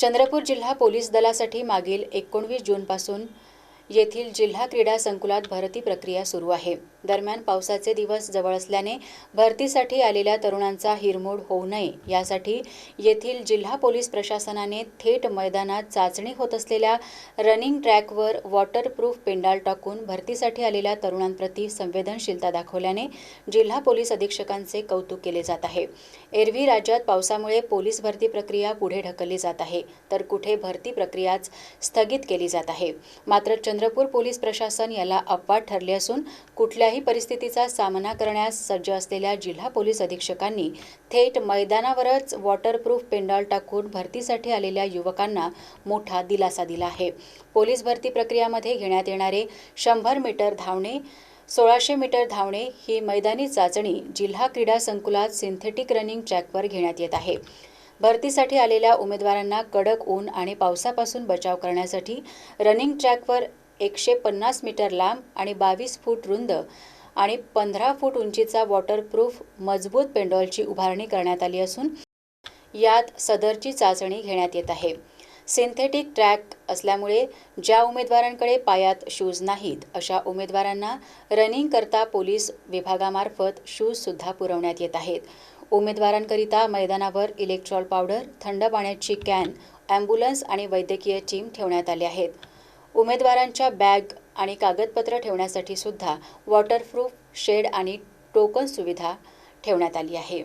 चंद्रपूर जिल्हा पोलीस दलासाठी मागील एकोणवीस जूनपासून येथील जिल्हा क्रीडा संकुलात भरती प्रक्रिया सुरू आहे. दरम्यान पावसाचे दिवस जवळ असल्याने भरतीसाठी आलेल्या तरुणांचा हिरमोड होऊ नये. यासाठी येथील जिल्हा पोलीस प्रशासनाने थेट मैदानात चाचणी होत असलेल्या रनिंग ट्रॅकवर वॉटरप्रूफ पेंडाल टाकून भरतीसाठी आलेल्या तरुणांप्रती संवेदनशीलता दाखवल्याने जिल्हा पोलीस अधीक्षकांचे कौतुक केले जात आहे. एरवी राज्यात पावसामुळे पोलीस भरती प्रक्रिया पुढे ढकलली जात आहे तर कुठे भरती प्रक्रियाच स्थगित केली जात आहे. मात्र चंद्रपूर पोलीस प्रशासन याला अपवाद ठरले असून कुठल्याही परिस्थितीचा सामना करण्यास सज्ज असलेल्या जिल्हा पोलीस अधीक्षकांनी थेट मैदानावरच वॉटरप्रूफ पेंडॉल टाकून भरतीसाठी आलेल्या युवकांना मोठा दिलासा दिला आहे. पोलीस भरती प्रक्रियामध्ये घेण्यात येणारे शंभर मीटर धावणे सोळाशे मीटर धावणे ही मैदानी चाचणी जिल्हा क्रीडा संकुलात सिंथेटिक रनिंग ट्रॅकवर घेण्यात येत आहे. भरतीसाठी आलेल्या उमेदवारांना कडक ऊन आणि पावसापासून बचाव करण्यासाठी रनिंग ट्रॅकवर एकशे पन्नास मीटर लांब आणि बावीस फूट रुंद आणि पंधरा फूट उंचीचा वॉटरप्रूफ मजबूत पेंडॉलची उभारणी करण्यात आली असून यात सदरची चाचणी घेण्यात येत आहे. सिंथेटिक ट्रॅक असल्यामुळे ज्या उमेदवारांकडे पायात शूज नाहीत अशा उमेदवारांना रनिंग करता पोलीस विभागामार्फत शूजसुद्धा पुरवण्यात येत आहेत. उमेदवारांकरिता मैदानावर इलेक्ट्रॉल पावडर थंड पाण्याची कॅन ॲम्ब्युलन्स आणि वैद्यकीय टीम ठेवण्यात आली आहेत. उमेदवारांच्या बॅग आणि कागदपत्र ठेवण्यासाठी सुद्धा वॉटरप्रूफ शेड आणि टोकन सुविधा ठेवण्यात आली आहे.